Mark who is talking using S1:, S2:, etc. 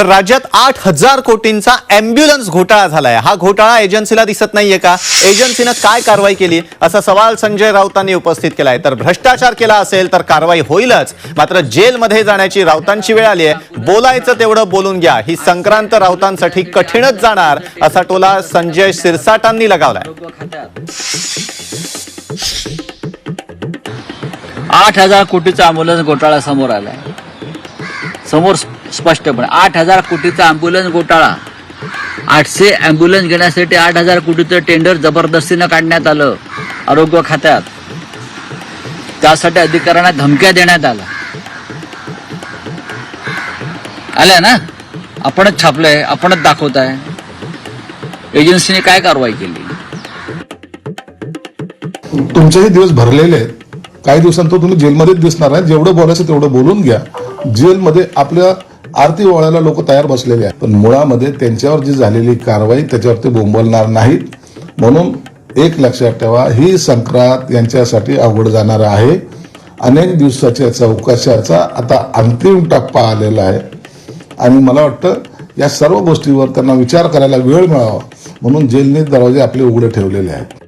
S1: तर राज्यात आठ हजार कोटींचा अँब्युलन्स घोटाळा झालाय. हा घोटाळा एजन्सीला दिसत नाहीये का? एजन्सीनं काय कारवाई केली? असा सवाल संजय राऊतांनी उपस्थित केलाय. तर भ्रष्टाचार केला असेल तर कारवाई होईलच. मात्र जेलमध्ये जाण्याची राऊतांची वेळ आली आहे बोलायचं तेवढं बोलून घ्या. ही संक्रांत राऊतांसाठी कठीणच जाणार असा टोला संजय सिरसाटांनी लगावलाय.
S2: आठ हजार कोटीचा अँब्युलन्स घोटाळा समोर आलाय. समोर स्पष्टपणे. आठ हजार कोटीचा अँब्युलन्स घोटाळा. आठशे अँब्युलन्स घेण्यासाठी आठ हजार कोटीचं टेंडर जबरदस्तीनं काढण्यात आलं आरोग्य खात्यात. त्यासाठी अधिकाऱ्यांना धमक्या देण्यात आल्या. आल्या ना? आपणच छापलंय आपणच दाखवताय. एजन्सीने काय कारवाई केली?
S3: तुमचेही दिवस भरलेले आहेत. काही दिवसांत तुम्ही जेलमध्येच दिसणार आहे. जेवढं बोलायचं तेवढं बोलून घ्या. जेलमध्ये आपल्या आरती ओळायला लोक तयार बसलेले आहेत. पण मुळामध्ये त्यांच्यावर जी झालेली कारवाई त्याच्यावरती बोंबलणार नाहीत. म्हणून एक लक्षात ठेवा ही संक्रांत यांच्यासाठी अवघड जाणार आहे. अनेक दिवसाच्या चौकशाचा आता अंतिम टप्पा आलेला आहे. आणि मला वाटतं या सर्व गोष्टीवर त्यांना विचार करायला वेळ मिळावा. म्हणून जेलने दरवाजे आपले उघडे ठेवलेले आहेत.